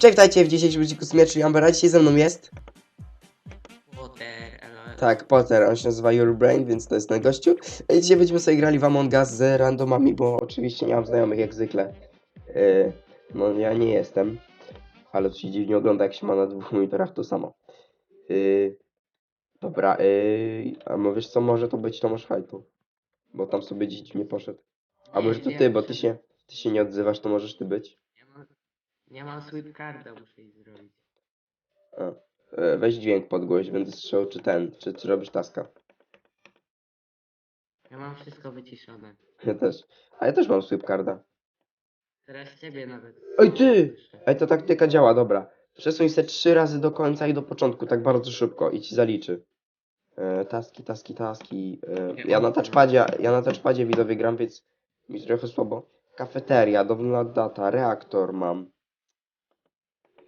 Cześć, witajcie w dzisiejszym odcinku Smierci Ambera. Dzisiaj ze mną jest... Potter, ale... Tak, Potter, on się nazywa Your Brain, więc to jest ten gościu. I Dzisiaj będziemy sobie grali w Among Us z randomami, bo oczywiście nie mam znajomych jak zwykle. Yy, no ja nie jestem, ale to się dziwnie ogląda jak się ma na dwóch monitorach to samo. Yy, dobra, yy, a mówisz co może to być Tomasz Hajtu? Bo tam sobie dziś nie poszedł. A może to ty, bo ty się, ty się nie odzywasz, to możesz ty być. Nie mam, sweepcarda, muszę ich zrobić. A, e, weź dźwięk podgłoś, będę słyszał czy ten, czy, czy robisz taska. Ja mam wszystko wyciszone. Ja też. A ja też mam sweepcarda. Teraz ciebie nawet. Ej, ty! słyszę. Ej, to taktyka działa, dobra. Przesuń se trzy razy do końca i do początku, tak bardzo szybko i ci zaliczy. E, taski, taski, taski. E, ja na touchpadzie, ja na touchpadzie widzowie gram, więc mi trochę słabo. Kafeteria, download data, reaktor mam.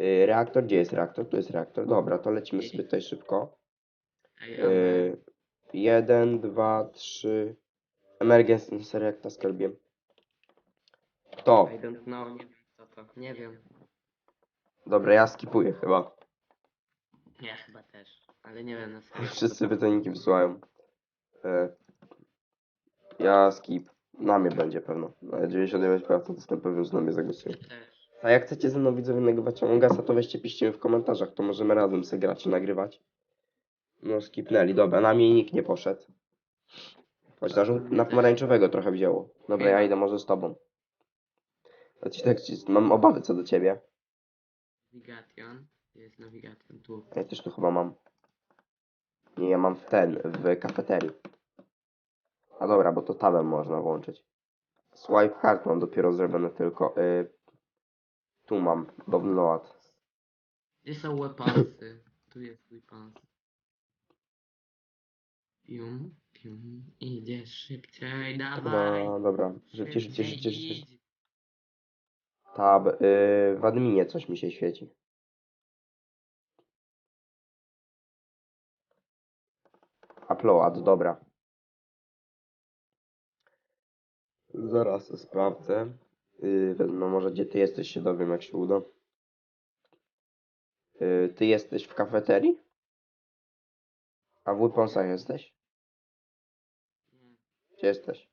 E, reaktor, gdzie jest reaktor? Tu jest reaktor. Dobra, to lecimy sobie tutaj szybko. E, jeden, dwa, trzy. Emergency, serio jak task robiłem. Kto? I don't know, nie wiem co to. Nie wiem. Dobra, ja skipuję chyba. Ja chyba też. Ale nie wiem na serio. Wszyscy pytaniki wysyłają. E, ja skip. Na mnie będzie pewno. Na 99% to jestem pewien, że na mnie zagłosują. Ja też. A jak chcecie ze mną widzowie nagrywać Among Usa, to weźcie piszcie mi w komentarzach, to możemy razem sobie grać i nagrywać. No skipnęli, dobra, na mnie nikt nie poszedł. Choć na, na pomarańczowego trochę wzięło. Dobra, ja idę może z tobą. Ja ci tak, ci- mam obawy co do ciebie. Navigation. Jest navigation tu. Ja też tu chyba mam. Nie, ja mam w ten, w kafeterii. A dobra, bo to tabem można włączyć. Swipe hard mam dopiero zrobione tylko. Y, tu mam, download. Gdzie są weaponsy? Tu jest weapons. Pium, pium. Idziesz szybciej, dawaj. No dobra, życie, życie, życie, życie. idź. Tab, y, w adminie coś mi się świeci. Upload, dobra. Zaraz sprawdzę. Y, no może gdzie ty jesteś się dowiem jak się uda. Y, ty jesteś w kafeterii? A w Weaponsach jesteś? Nie. Gdzie jesteś?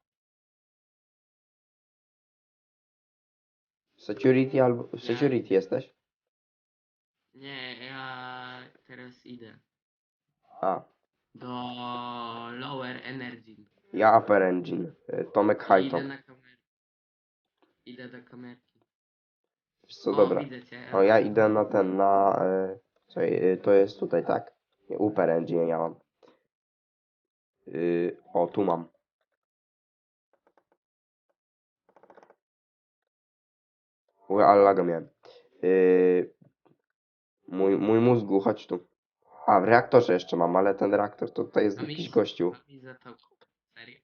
Security albo... Security jesteś? Nie, ja teraz idę A, do Lower Energy. ja Upper Engine. y, Tomek Idę Highton. na kamerę. Idę do kamerki. Wiesz co, dobra. widzę cię. O, ja idę na ten, na... Y, czekaj, y, to jest tutaj, tak? Nie, Upper Engine ja mam. Y, o, tu mam. Ue, ale laga miałem. Y, mój, mój mózgu, chodź tu. A, w reaktorze jeszcze mam, ale ten reaktor to tutaj jest jakiś gościu. to Serio?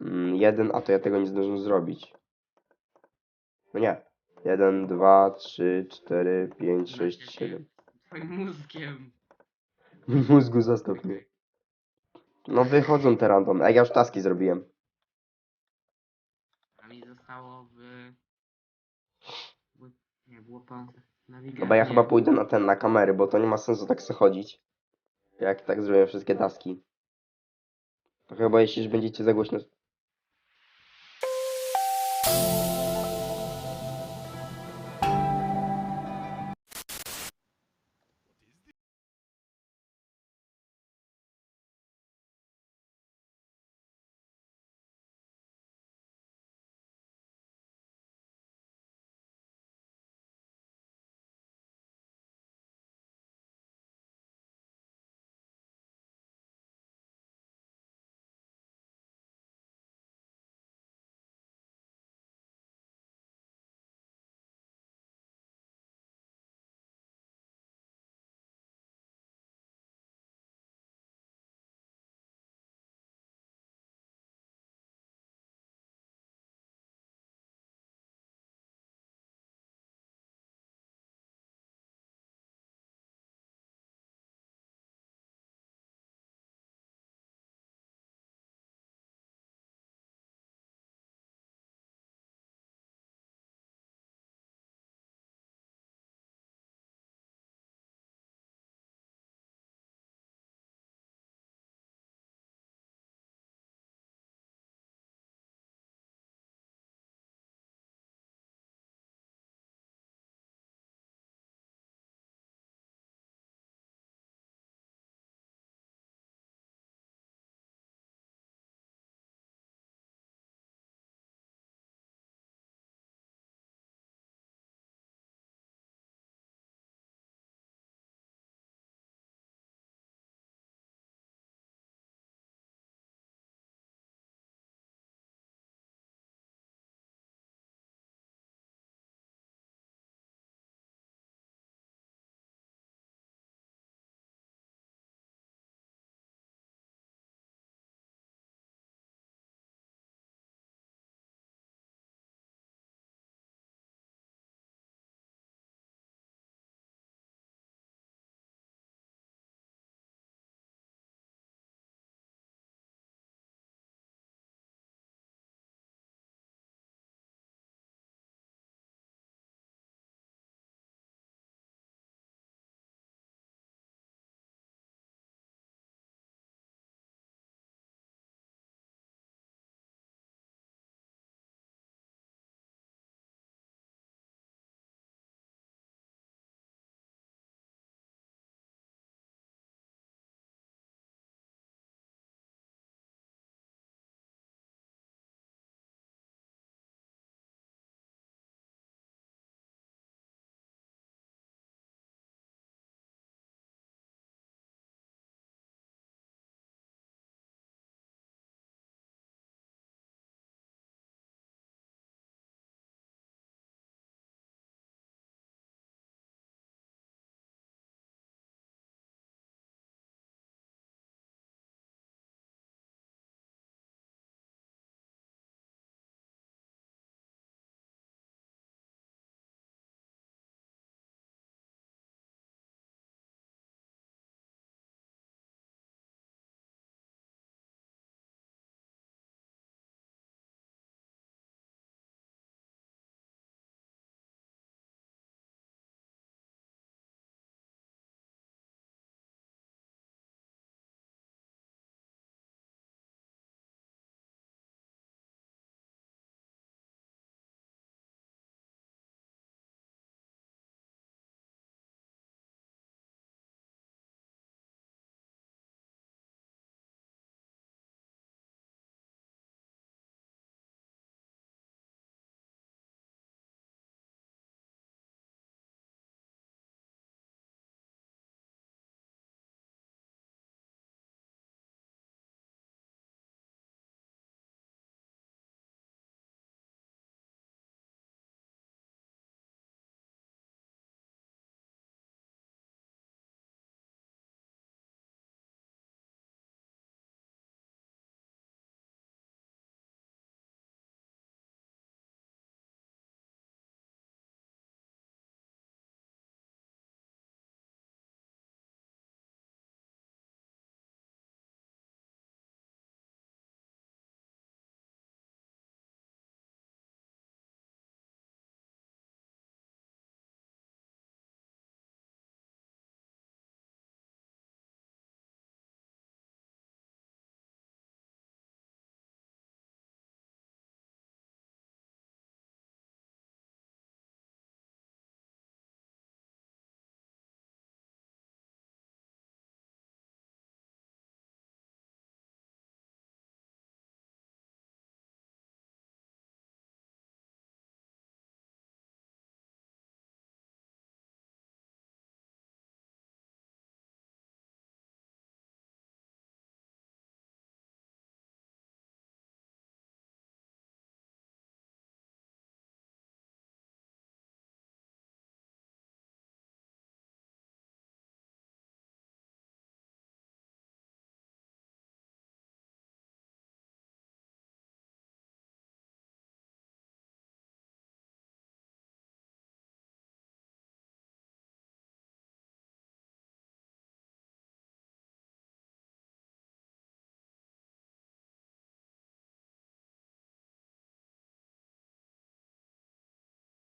Mm, jeden, a to ja tego nie zdążę zrobić. No nie. Jeden, dwa, trzy, cztery, pięć, sześć, siedem. Twoim mózgiem. Mózgu zastaw mnie. No wychodzą te random. A ja już taski zrobiłem. A mi zostało w... w... Nie, w weaponsach. Nawigacja. No bo ja chyba pójdę na ten, na kamery, bo to nie ma sensu tak se chodzić. Jak tak zrobię wszystkie taski. To chyba jeśli już będziecie za głośno...